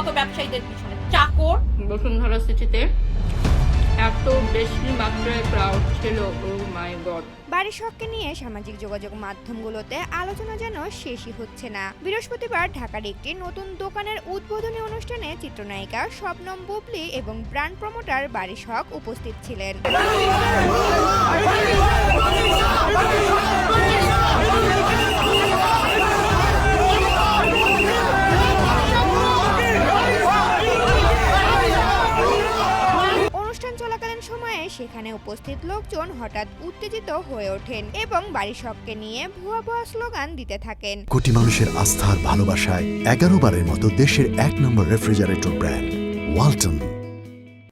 ব্যবসায়ীদের পিছনে। চাকর। বসুন্ধরা সিটিতে এত বেশি মাত্রায় ক্রাউড ছিল ও মাই গড বাড়ির শখকে নিয়ে সামাজিক যোগাযোগ মাধ্যমগুলোতে আলোচনা যেন শেষই হচ্ছে না। বৃহস্পতিবার ঢাকার একটি নতুন দোকানের উদ্বোধনী অনুষ্ঠানে চিত্রনায়িকা শবনম বুবলি এবং ব্র্যান্ড প্রমোটার বাড়ি শখ উপস্থিত ছিলেন। অনুষ্ঠান চলাকালীন সময়ে সেখানে উপস্থিত লোকজন হঠাৎ উত্তেজিত হয়ে ওঠেন এবং বাড়ি শখকে নিয়ে ভুয়া ভুয়া স্লোগান দিতে থাকেন। কোটি মানুষের আস্থার ভালোবাসায় এগারো বারের মতো দেশের এক নম্বর রেফ্রিজারেটর ব্র্যান্ড ওয়ালটন।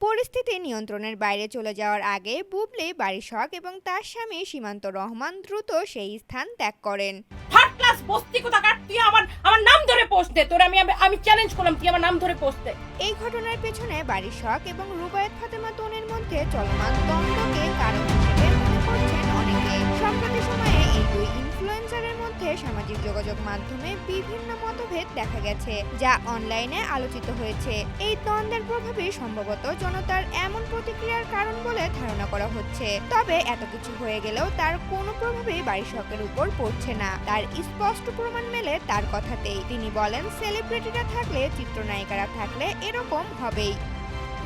পরিস্থিতি নিয়ন্ত্রণের বাইরে চলে যাওয়ার আগে বুবলি বাড়ি শখ এবং তার স্বামী সীমান্ত রহমান দ্রুত সেই স্থান ত্যাগ করেন। থার্ড ক্লাস বস্তি কোথাকার? তুই আমার আমার নাম ধরে পোস্ট দে। তোর আমি আমি- চ্যালেঞ্জ করলাম তুই আমার নাম ধরে পোস্ট দে। এই ঘটনার পেছনে বাড়ি শখ এবং রুবায়েত ফাতেমা মধ্যে চলমান দ্বন্দ্বকে কারণ হিসেবে মনে করছেন অনেকে। সম্প্রতি সময়ে এই দুই ইনফ্লুয়েন্সারের মধ্যে সামাজিক যোগাযোগ মাধ্যমে বিভিন্ন মতভেদ দেখা গেছে, যা অনলাইনে আলোচিত হয়েছে। এই দ্বন্দ্বের প্রভাবে সম্ভবত জনতার এমন প্রতিক্রিয়ার কারণ বলে ধারণা করা হচ্ছে। তবে এত কিছু হয়ে গেলেও তার কোনো প্রভাবেই বাড়ি শখের উপর পড়ছে না। তার স্পষ্ট প্রমাণ মেলে তার কথাতেই। তিনি বলেন সেলিব্রিটিরা থাকলে, চিত্রনায়িকারা থাকলে এরকম হবেই।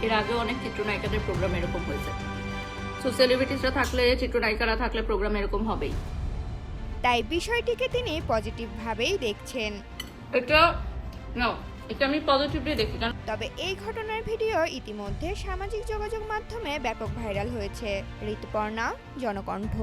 এর আগে অনেক চিত্রনায়িকাদের প্রোগ্রাম এরকম হয়েছে। সো সেলিব্রিটিসরা থাকলে চিত্রনায়িকারা থাকলে প্রোগ্রাম এরকম হবেই। তাই বিষয়টিকে তিনি পজিটিভভাবেই দেখছেন। এটা না এটা আমি পজিটিভলি দেখি কারণ তবে এই ঘটনার ভিডিও ইতিমধ্যে সামাজিক যোগাযোগ মাধ্যমে ব্যাপক ভাইরাল হয়েছে। ঋতুপর্ণা জনকণ্ঠ।